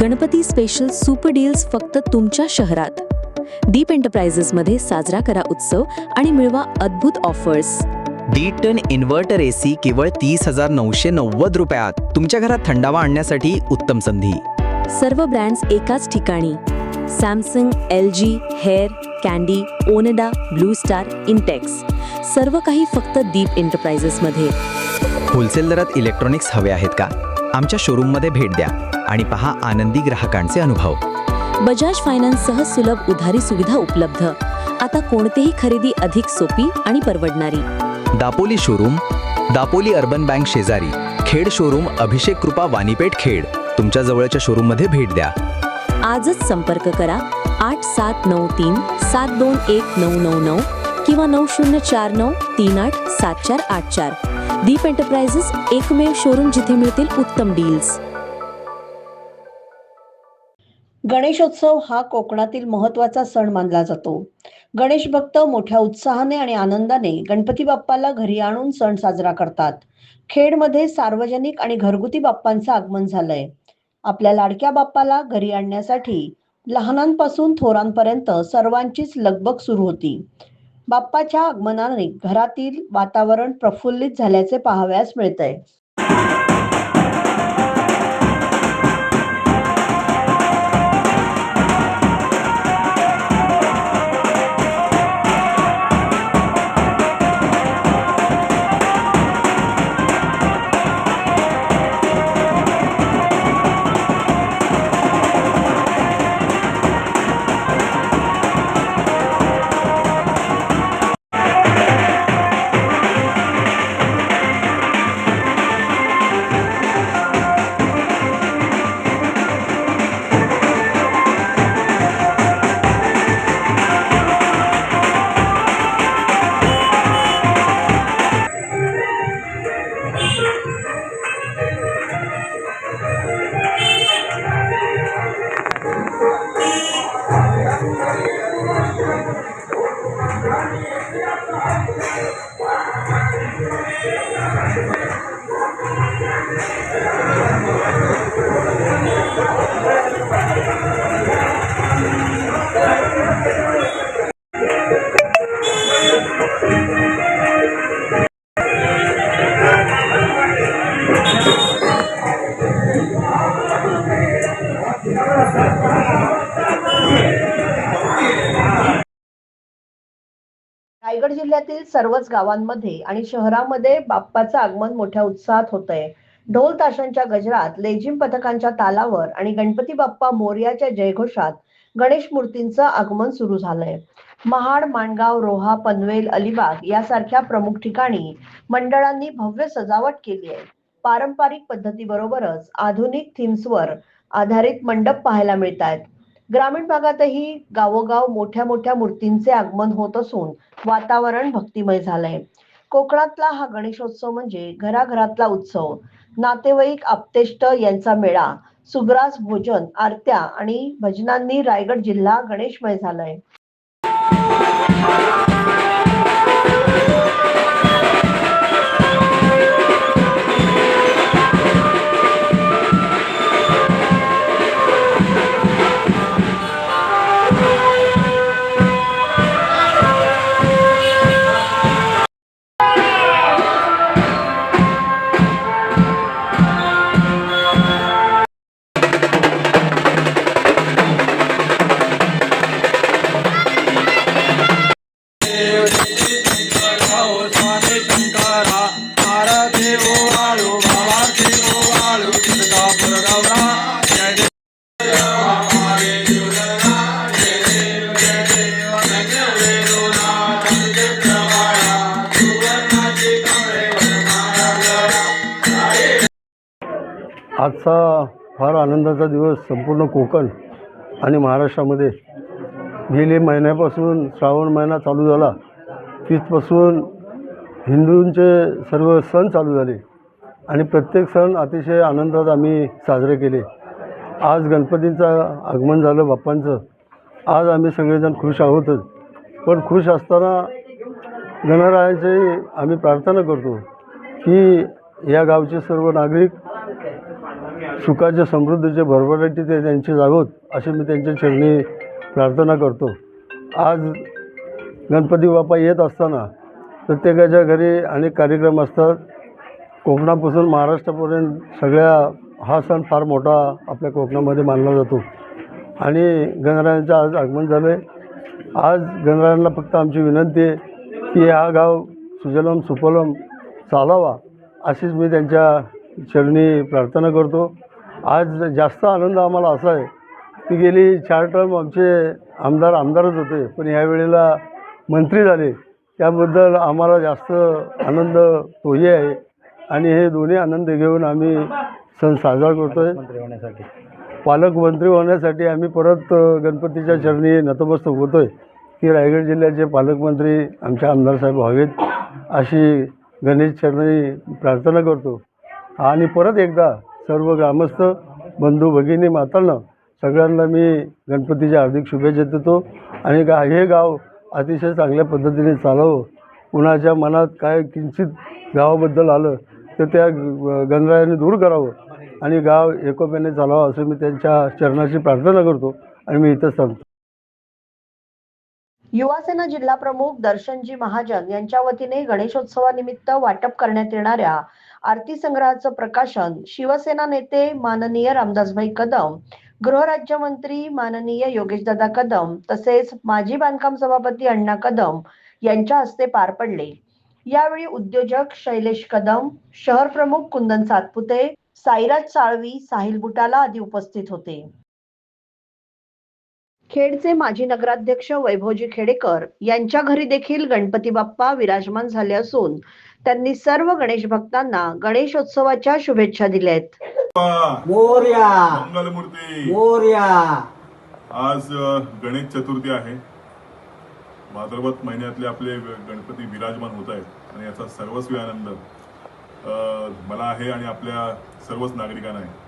Ganpati special super deals फक्त तुमच्या शहरात. दीप एंटरप्राइजेसमध्ये साजरा करा उत्सव आणि मिळवा अद्भुत ऑफर्स डी टन इन्व्हर्टर एसी केवळ तीस हजार नऊशे नव्वद रुपयात. तुमच्या घरात थंडावा आणण्यासाठी उत्तम संधी. सर्व ब्रँड्स एकाच ठिकाणी. Samsung L G Haier Candy Onida Blue Star Intex सर्व काही फक्त दीप एंटरप्राइजेसमध्ये होलसेल दरात इलेक्ट्रॉनिक्स हवे आहेत का? आमच्या शोरूममध्ये भेट द्या आणि पहा आनंदी ग्राहकांचे अनुभव. बजाज फायनान्ससह सुलभ उधारी सुविधा उपलब्ध. आता कोणतीही खरेदी अधिक सोपी आणि परवडणारी. Dapoli showroom Dapoli urban bank शेजारी खेड शोरूम अभिषेक कृपा वाणीपेठ खेड. तुमच्या जवळच्या शोरूममध्ये भेट द्या. आजच संपर्क करा आठ सात नऊ तीन सात दोन एक नऊ नऊ नऊ किंवा नऊ शून्य चार नऊ तीन आठ सात चार आठ चार. दीप एंटरप्राइजेस एकमेव शोरूम जिथे मिळतील उत्तम डील्स गणेशोत्सव हा कोकणातील महत्त्वाचा सण मानला जातो. गणेश भक्त मोठ्या उत्साहाने आणि आनंदाने गणपती बाप्पाला घरी आणून सण साजरा करतात. खेडमध्ये सार्वजनिक आणि घरगुती बाप्पांचं आगमन झालंय. आपल्या लाडक्या बाप्पाला घरी आणण्यासाठी लहानांपासून थोरांपर्यंत सर्वांचीच लगबग सुरू होती. बाप्पाच्या आगमनाने घरातील वातावरण प्रफुल्लित झाल्याचे पाहावयास मिळते सर्वच गावांमध्ये आणि शहरामध्ये बाप्पाचं आगमन मोठ्या उत्साहात होतंय. ढोल ताशांच्या गजरात लेझिम पथकांच्या तालावर आणि गणपती बाप्पा मोर्याच्या जयघोषात गणेश मूर्तींचं आगमन सुरू झालंय. महाड माणगाव रोहा पनवेल अलिबाग यासारख्या प्रमुख ठिकाणी मंडळांनी भव्य सजावट केली आहे. पारंपरिक पद्धतीबरोबरच आधुनिक थीम्सवर आधारित मंडप पाहायला मिळत आहेत ग्रामीण भागातही गावोगाव मोठ्या मोठ्या मूर्तींचे आगमन होत असून वातावरण भक्तिमय झालंय. कोकणातला हा गणेशोत्सव म्हणजे घराघरातला उत्सव. नातेवाईक आप्तेष्ट यांचा मेळा सुग्रास भोजन आरत्या आणि भजनांनी रायगड जिल्हा गणेशमय झालाय. आजचा फार आनंदाचा दिवस संपूर्ण कोकण आणि महाराष्ट्रामध्ये गेले महिन्यापासून श्रावण महिना चालू झाला. तिथपासून हिंदूंचे सर्व सण चालू झाले आणि प्रत्येक सण अतिशय आनंदात आम्ही साजरे केले. आज गणपतींचं आगमन झालं बाप्पांचं. आज आम्ही सगळेजण खुश आहोतच. पण खुश असताना गणरायाची आम्ही प्रार्थना करतो की या गावचे सर्व नागरिक सुखाचे समृद्धीचे भरभराटी ते त्यांची जागोत अशी मी त्यांच्या चरणी प्रार्थना करतो. आज गणपती बाप्पा येत असताना प्रत्येकाच्या घरी अनेक कार्यक्रम असतात. कोकणापासून महाराष्ट्रापर्यंत सगळ्या हा सण फार मोठा आपल्या कोकणामध्ये मानला जातो. आणि गणरायांचं आज आगमन झालं आहे आज गणरायांना फक्त आमची विनंती आहे की हा गाव सुजलम सुफलम चालावा अशीच मी त्यांच्या चरणी प्रार्थना करतो. आज जास्त आनंद आम्हाला असा आहे की गेली चार टर्म आमचे आमदार आमदारच होते. पण यावेळेला मंत्री झाले. त्याबद्दल आम्हाला जास्त आनंद तोही आहे. आणि हे दोन्ही आनंद घेऊन आम्ही सण साजरा करतो आहे पालकमंत्री होण्यासाठी आम्ही परत गणपतीच्या चरणी नतमस्तक होतो आहे की रायगड जिल्ह्याचे पालकमंत्री आमचे आमदार साहेब व्हावेत अशी गणेश चरणी प्रार्थना करतो. आणि परत एकदा सर्व ग्रामस्थ बंधू भगिनी मातांना सगळ्यांना मी गणपतीच्या हार्दिक शुभेच्छा देतो. आणि गा हे गाव अतिशय चांगल्या पद्धतीने चालावं. कुणाच्या मनात काय किंचित गावाबद्दल आलं तर त्या गणरायाने दूर करावं. आणि गाव एकोप्याने चालावं असं मी त्यांच्या चरणाची प्रार्थना करतो. आणि मी इथं सांगतो युवासेना जिल्हा प्रमुख दर्शनजी महाजन यांच्या वतीने गणेशोत्सवानिमित्त वाटप करण्यात येणाऱ्या आरती संग्रहाचं प्रकाशन शिवसेना नेते माननीय रामदासभाई कदम गृहराज्यमंत्री माननीय योगेशदादा कदम तसेच माजी बांधकाम सभापती अण्णा कदम यांच्या हस्ते पार पडले. यावेळी उद्योजक शैलेश कदम शहर प्रमुख कुंदन सातपुते साईराज साळवी साहिल बुटाला आदी उपस्थित होते. खेडचे माजी नगराध्यक्ष वैभवजी खेडेकर यांच्या घरी देखील गणपती बाप्पा विराजमान झाले असून त्यांनी सर्व गणेश भक्तांना गणेशोत्सवाच्या शुभेच्छा दिल्या आहेत. मोर्या! मंगलमूर्ती! मोर्या! आज अ, गणेश चतुर्थी आहे. भाद्रपद महिन्यातले आपले गणपती विराजमान होत आहेत आणि याचा सर्वस्वी आनंद अ, मला आहे आणि आपल्या सर्वच नागरिकांना आहे.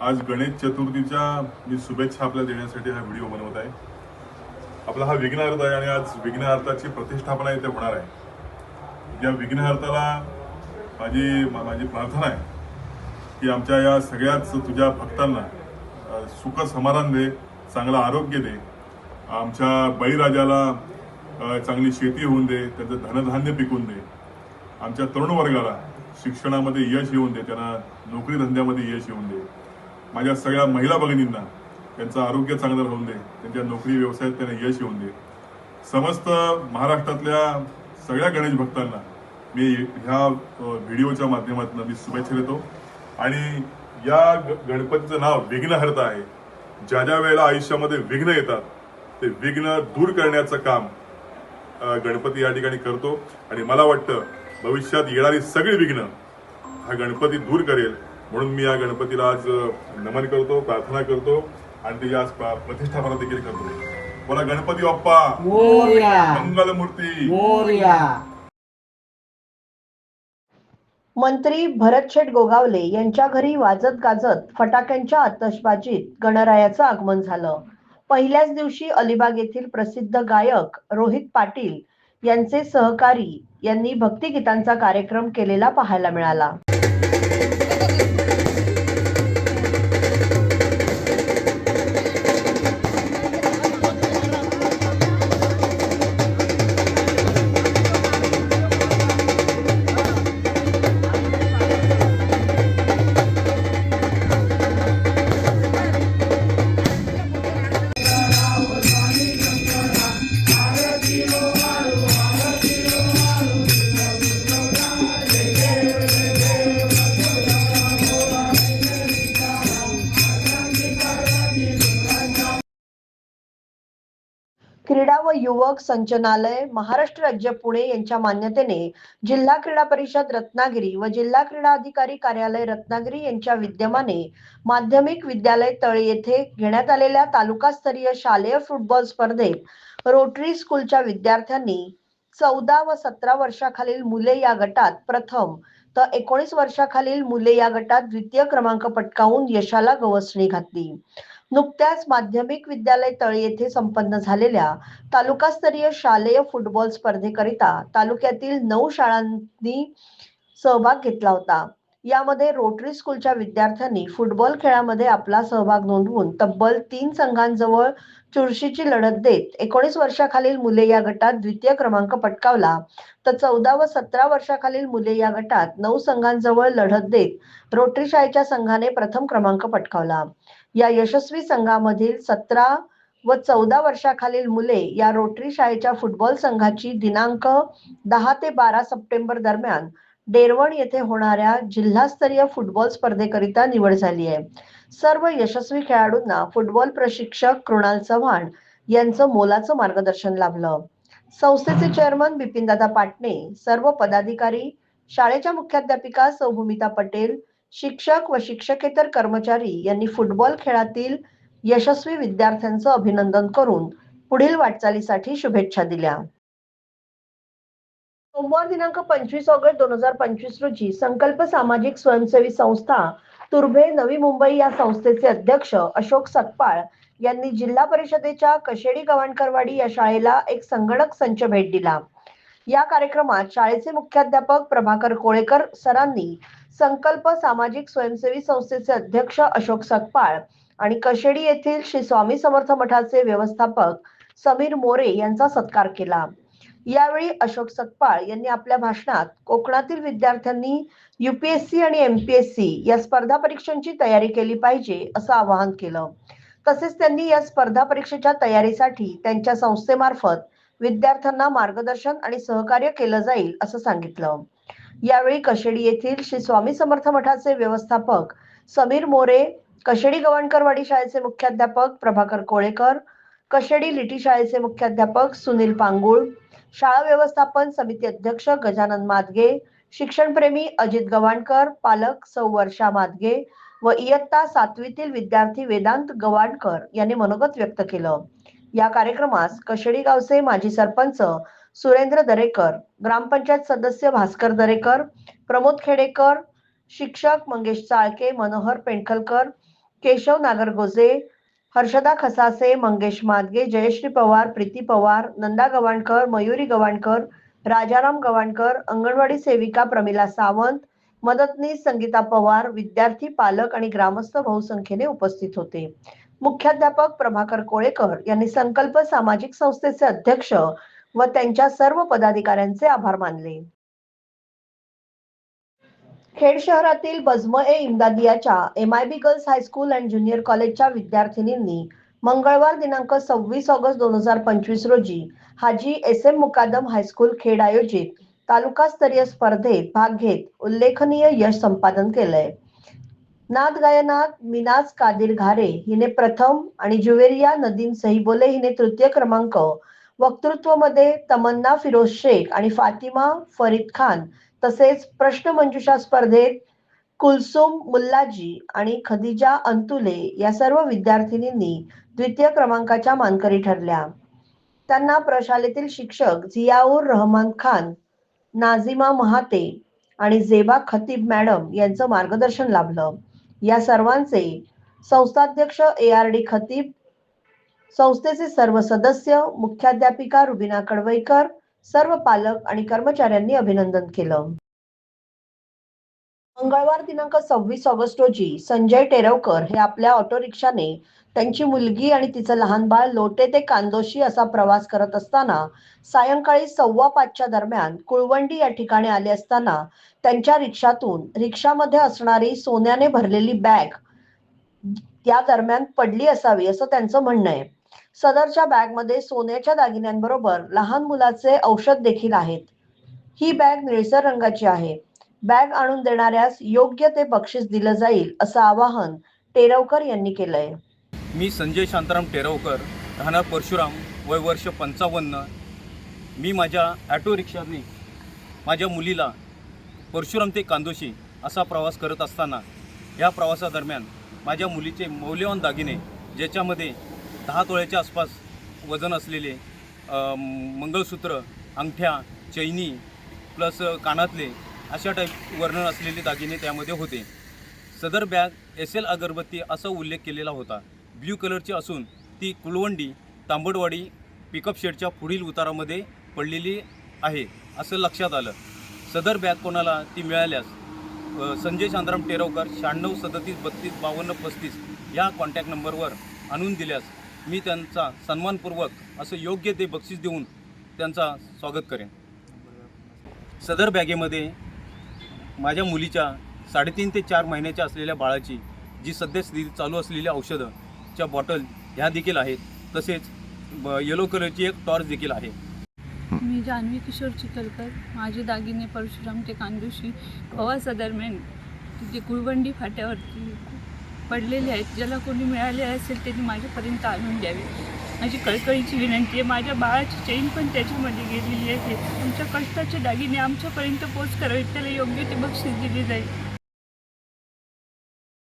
आज गणेश चतुर्थीच्या मी शुभेच्छा आपल्याला देण्यासाठी हा व्हिडिओ बनवत आहे. आपला हा विघ्नहर्ता आहे आणि आज विघ्नार्थाची प्रतिष्ठापना इथे होणार आहे. या विघ्नार्थाला माझी माझी प्रार्थना आहे की आमच्या या सगळ्याच तुझ्या भक्तांना सुख समाधान दे चांगलं आरोग्य दे. आमच्या बळीराजाला चांगली शेती होऊन दे त्यांचं धनधान्य पिकून दे. आमच्या तरुण वर्गाला शिक्षणामध्ये यश येऊन दे त्यांना नोकरी धंद्यामध्ये यश येऊन दे. माझ्या सगळ्या महिला भगिनींना त्यांचं आरोग्य चांगलं राहून दे. त्यांच्या नोकरी व्यवसायात त्यांना यश येऊन दे. समस्त महाराष्ट्रातल्या सगळ्या गणेश भक्तांना मी ह्या व्हिडिओच्या माध्यमातून मी शुभेच्छा देतो. आणि या ग- गणपतीचं नाव विघ्नहर्ता आहे. ज्या ज्या वेळेला आयुष्यामध्ये विघ्न येतात ते विघ्न दूर करण्याचं काम गणपती या ठिकाणी करतो. आणि मला वाटतं भविष्यात येणारी सगळी विघ्न हा गणपती दूर करेल. म्हणून मी या गणपतीला आज नमन करतो प्रार्थना करतो आणि त्याची आज प्र- प्रतिष्ठापना देखील करतो. बोला गणपती बाप्पा! मोर्या! मंगलमूर्ती! मोर्या! मंत्री भरतशेठ गोगावले यांच्या घरी वाजत गाजत फटाक्यांच्या आतषबाजीत गणरायाचं आगमन झालं. पहिल्याच दिवशी अलिबाग येथील प्रसिद्ध गायक रोहित पाटील यांचे सहकारी यांनी भक्तिगीतांचा कार्यक्रम केलेला पाहायला मिळाला. युवक संचनालय महाराष्ट्र राज्य पुणे यांच्या मान्यतेने जिल्हा क्रीडा परिषद रत्नागिरी व जिल्हा क्रीडा अधिकारी कार्यालय रत्नागिरी यांच्या विद्यमाने माध्यमिक विद्यालय तळे येथे घेण्यात आलेल्या तालुकास्तरीय शालेय फुटबॉल स्पर्धेत रोटरी स्कूलच्या विद्यार्थ्यांनी चौदा व सतरा वर्षाखालील मुले या गटात प्रथम तर एकोणीस वर्षाखालील मुले या गटात द्वितीय क्रमांक पटकावून यशाला गवसणी घातली. नुकत्याच माध्यमिक विद्यालय तळ येथे संपन्न झालेल्या तालुकास्तरीय शालेय फुटबॉल स्पर्धेकरिता तालुक्यातील नऊ शाळांनी सहभाग घेतला होता. यामध्ये रोटरी स्कूलच्या विद्यार्थ्यांनी फुटबॉल खेळामध्ये आपला सहभाग नोंदवून तब्बल तीन संघांजवळ चुरशीची लढत देत एकोणीस वर्षाखालील मुले या गटात द्वितीय क्रमांक पटकावला. तर चौदा व सतरा वर्षाखालील मुले या गटात नऊ संघांजवळ लढत देत रोटरी शाळेच्या संघाने प्रथम क्रमांक पटकावला. या यशस्वी संघामधील सतरा व चौदा वर्षाखालील मुले या रोटरी शाळेच्या फुटबॉल संघाची दिनांक दहा ते बारा सप्टेंबर दरम्यान डेरवण येथे होणाऱ्या जिल्हास्तरीय फुटबॉल स्पर्धेकरिता निवड झाली आहे. सर्व यशस्वी खेळाडूंना फुटबॉल प्रशिक्षक कृणाल चव्हाण यांचं मोलाचं मार्गदर्शन लाभलं. संस्थेचे चेअरमन बिपिनदादा पाटणे सर्व पदाधिकारी शाळेच्या मुख्याध्यापिका सौभूमिता पटेल शिक्षक व शिक्षकेतर कर्मचारी यांनी फुटबॉल खेळातील यशस्वी विद्यार्थ्यांचं अभिनंदन करून पुढील वाटचालीसाठी शुभेच्छा दिल्या. सोमवार दिनांक पंचवीस ऑगस्ट दोन हजार पंचवीस रोजी संकल्प सामाजिक स्वयंसेवी संस्था तुर्भे नवी मुंबई या संस्थेचे अध्यक्ष अशोक सकपाळ यांनी जिल्हा परिषदेच्या कशेडी गवाणकरवाडी या शाळेला एक संगणक संच भेट दिला. या कार्यक्रमात शाळेचे मुख्याध्यापक प्रभाकर कोळेकर सरांनी संकल्प सामाजिक स्वयंसेवी संस्थेचे अध्यक्ष अशोक सकपाळ आणि कशेडी येथील श्री स्वामी समर्थ मठाचे व्यवस्थापक समीर मोरे यांचा सत्कार केला. यावेळी अशोक सकपाळ यांनी आपल्या भाषणात कोकणातील विद्यार्थ्यांनी युपीएससी आणि एमपीएससी या स्पर्धा परीक्षांची तयारी केली पाहिजे असं आवाहन केलं. तसेच त्यांनी या स्पर्धा परीक्षेच्या तयारीसाठी त्यांच्या संस्थेमार्फत विद्यार्थ्यांना मार्गदर्शन आणि सहकार्य केलं जाईल असं सांगितलं. यावेळी कशेडी येथील श्री स्वामी समर्थ मठाचे व्यवस्थापक समीर मोरे कशेडी गवणकरवाडी शाळेचे मुख्याध्यापक प्रभाकर कोळेकर कशेडी लिटी शाळेचे मुख्याध्यापक सुनील पांगुळ शाळा व्यवस्थापन समिती अध्यक्ष गजानन मादगे शिक्षणप्रेमी अजित गवाणकर पालक सौ वर्षा मादगे व इयत्ता सातवीतील विद्यार्थी वेदांत गवाणकर यांनी मनोगत व्यक्त केलं. या कार्यक्रमास कशेडी गावचे माजी सरपंच सुरेंद्र दरेकर ग्रामपंचायत सदस्य भास्कर दरेकर प्रमोद खेडेकर शिक्षक मंगेश चाळके मनोहर पेंडखलकर केशव नागरगोजे हर्षदा खसासे मंगेश मादगे जयश्री पवार प्रीती पवार नंदा गवाणकर मयुरी गवाणकर राजाराम गवाणकर अंगणवाडी सेविका प्रमिला सावंत मदतनीस संगीता पवार विद्यार्थी पालक आणि ग्रामस्थ बहुसंख्येने उपस्थित होते. मुख्याध्यापक प्रभाकर कोळेकर यांनी संकल्प सामाजिक संस्थेचे अध्यक्ष व त्यांच्या सर्व पदाधिकाऱ्यांचे आभार मानले. खेड शहरातील Bazm e इमदादियाच्या M I B girls high school and junior कॉलेजच्या विद्यार्थिनींनी मंगळवार दिनांक सव्वीस ऑगस्ट दोन हजार पंचवीस रोजी Haji S M Mukadam high school Khed आयोजित तालुकास्तरीय स्पर्धेत भाग घेत उल्लेखनीय यश संपादन केलंय. नाद गायनात मिनाज कादिर घारे हिने प्रथम आणि जुवेरिया नदीम सहीबोले हिने तृतीय क्रमांक वक्तृत्वमध्ये तमन्ना फिरोज शेख आणि फातिमा फरीद खान तसेच प्रश्नमंजुषा स्पर्धेत कुलसुम मुल्लाजी आणि खदिजा अंतुले या सर्व विद्यार्थिनींनी द्वितीय क्रमांकाच्या मानकरी ठरल्या. त्यांना प्रशालेतील शिक्षक झियाऊर रहमान खान नाझिमा महाते आणि जेबा खतीब मॅडम यांचं मार्गदर्शन लाभलं. या सर्वांचे संस्थाध्यक्ष ए आर डी खतीब संस्थेचे सर्व सदस्य मुख्याध्यापिका रुबिना कडवईकर सर्व पालक आणि कर्मचाऱ्यांनी अभिनंदन केलं. मंगळवार दिनांक सव्वीस ऑगस्ट रोजी संजय टेरवकर हे आपल्या ऑटो रिक्षाने त्यांची मुलगी आणि तिचं लहान बाळ लोटे ते कांदोशी असा प्रवास करत असताना सायंकाळी सव्वा पाचच्या दरम्यान कुळवंडी या ठिकाणी आले असताना त्यांच्या रिक्षातून रिक्षामध्ये असणारी सोन्याने भरलेली बॅग त्या दरम्यान पडली असावी असं त्यांचं म्हणणं आहे. सदरच्या बॅगमध्ये सोन्याच्या दागिन्यांबरोबर लहान मुलाचे औषध देखील आहेत. ही बॅग निळसर रंगाची आहे. बॅग आणून देणाऱ्यास योग्य ते बक्षीस दिलं जाईल असं आवाहन टेरवकर यांनी केलंय. मी संजय शांताराम टेरवकर राहणार परशुराम वय वर्ष पंचावन्न. मी माझ्या ॲटो रिक्षाने माझ्या मुलीला परशुराम ते कांदोशी असा प्रवास करत असताना या प्रवासादरम्यान माझ्या मुलीचे मौल्यवान दागिने ज्याच्यामध्ये दहा तोळ्याच्या आसपास वजन असलेले मंगळसूत्र अंगठ्या चैनी प्लस कानातले अशा टाईप वर्णन असलेले दागिने त्यामध्ये होते. सदर बॅग एस एल अगरबत्ती असा उल्लेख केलेला होता. ब्ल्यू कलरची असून ती कुलवंडी तांबडवाडी पिकअप शेडच्या पुढील उतारामध्ये पडलेली आहे असं लक्षात आलं. सदर बॅग कोणाला ती मिळाल्यास संजय शांतराम टेरवकर शहाण्णव सदतीस बत्तीस बावन्न पस्तीस या कॉन्टॅक्ट नंबरवर आणून दिल्यास मी त्यांचा सन्मानपूर्वक असं योग्य ते बक्षीस देऊन त्यांचा स्वागत करेन. सदर बॅगेमध्ये माझ्या मुलीच्या साडेतीन ते चार महिन्याच्या असलेल्या बाळाची जी सद्यस्थिती चालू असलेल्या औषधंच्या बॉटल ह्या देखील आहेत. तसेच ब- येलो कलरची एक टॉर्च देखील आहे. मी जान्हवी किशोर चिखलकर माझे दागिने परशुराम ते कांदोशी प्रवासादरम्यान तिथे कुळवंडी फाट्यावरती पडलेले आहेत. ज्याला कोणी मिळाले असेल त्यांनी माझ्यापर्यंत आणून द्यावे. माझी कळकळीची विनंती आहे. माझ्या बाळाची चेन पण त्याच्यामध्ये गेलेली आहे. तुमच्या कष्टाचे दागिने आमच्यापर्यंत पोच करावेत त्याला योग्य ते बक्षीस दिली जाईल.